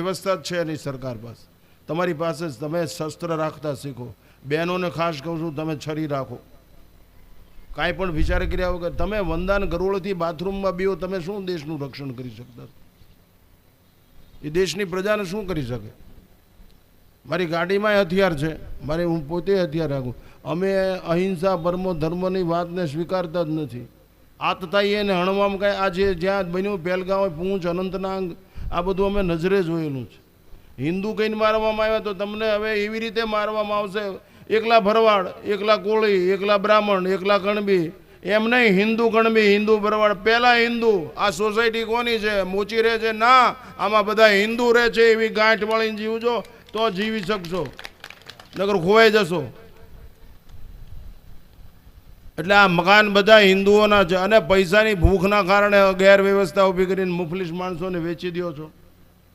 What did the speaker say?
વ્યવસ્થા જ છે નહીં સરકાર પાસે. તમારી પાસે જ તમે શસ્ત્ર રાખતા શીખો. બહેનોને ખાસ કહું છું, તમે છરી રાખો. કાંઈ પણ વિચાર કર્યા વગર તમે વંદાન ગરોળથી બાથરૂમમાં બીઓ તમે શું દેશનું રક્ષણ કરી શકતા? એ દેશની પ્રજાને શું કરી શકે? મારી ગાડીમાં હથિયાર છે. મારે હું પોતે હથિયાર રાખું. અમે અહિંસા પરમો ધર્મની વાતને સ્વીકારતા જ નથી. આતતા એને હણવામાં કાંઈ આજે જ્યાં બન્યું પહેલગાંવ પૂંછ, અનંતનાગ આ બધું અમે નજરે જોયેલું છે. હિન્દુ કહીને મારવામાં આવ્યા તો તમને હવે એવી રીતે મારવામાં આવશે. એકલા ભરવાડ, એકલા કોળી, એકલા બ્રાહ્મણ, એકલા કણબી એમ નહીં, હિન્દુ કણબી હિન્દુ ભરવાડ. પહેલાં હિન્દુ. આ સોસાયટી કોની છે? મોચી રહે છે? ના. આમાં બધા હિન્દુ રહે છે એવી ગાંઠ વળીને જીવજો, તો જીવી શકશો. નગર ખોવાઈ જશો. એટલે આ મકાન બધા હિન્દુઓના છે અને પૈસાની ભૂખના કારણે ગેરવ્યવસ્થા ઊભી કરીને મુફલિસ માણસોને વેચી દો છો.